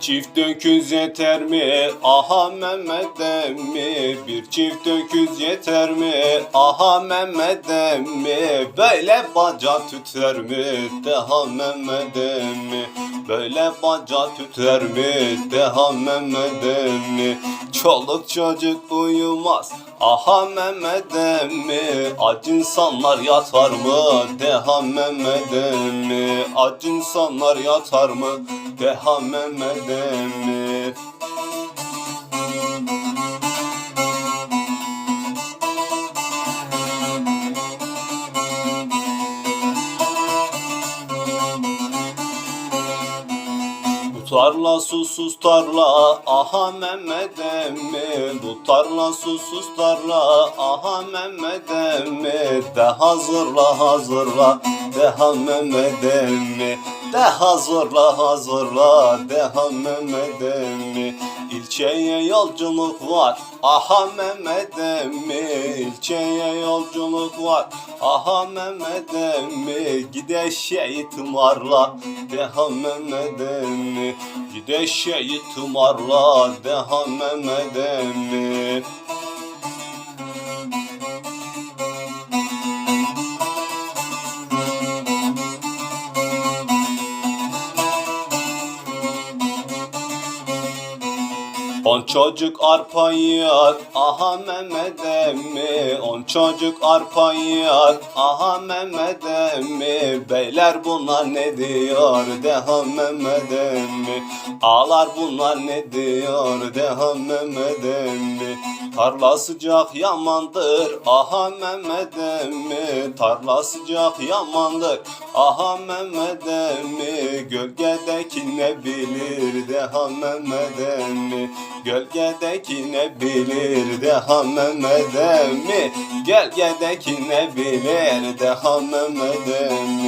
çift öküz yeter mi? Aha Mehmet emmi Bir çift öküz yeter mi? Aha Mehmet emmi Böyle baca tüter mi? Deha Mehmet emmi Böyle baca tüter mi? Deha Mehmet emmi Çoluk çocuk uyumaz Aha Mehmet emmi Aç insanlar yatar mı? Deha Mehmet emmi Aç insanlar yatar mı? Deha Mehmet emmi tarla susuz tarla aha Mehmet emmi Bu tarla susuz tarla aha Mehmet emmi De hazırla hazırla deha Mehmet emmi De hazırla hazırla deha Mehmet emmi İlçeye yolculuk var aha Mehmet emmi İlçeye yolculuk var aha Mehmet emmi Gide şey tımarla deha Mehmet emmi Gide şey tımarla deha Mehmet emmi On çocuk arpa yer, aha Mehmet emmi On çocuk arpa yer, aha Mehmet emmi Beyler bunlar ne diyor, deha Mehmet emmi Ağlar bunlar ne diyor, deha Mehmet emmi Tarla sıcak yamandır, aha Mehmet emmi. Tarla sıcak yamandır, aha Mehmet emmi. Gölgedeki ne bilir, deha Mehmet emmi. Gölgedeki ne bilir deha Mehmet emmi. Gölgedeki ne bilir deha Mehmet emmi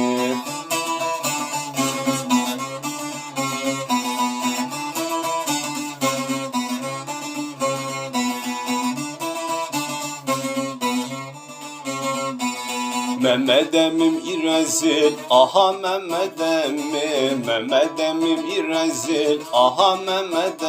Mehmet irezil, aha Mehmet emmi Mehmet aha Mehmet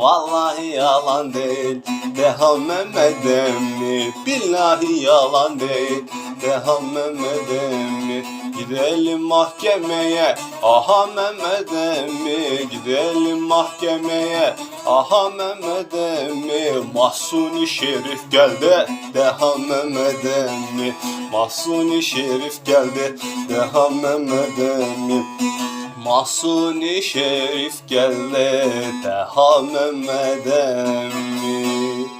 Vallahi yalan değil, deha Mehmet emmi Billahi yalan değil, deha Mehmet emmi Gidelim mahkemeye, aha Mehmet emmi Gidelim mahkemeye, aha Mehmet emmi Mahsuni Şerif geldi, deha Mehmet emmi Mahsuni Şerif geldi, deha Mehmet emmi Mahsuni Şerif geldi, deha Mehmet emmi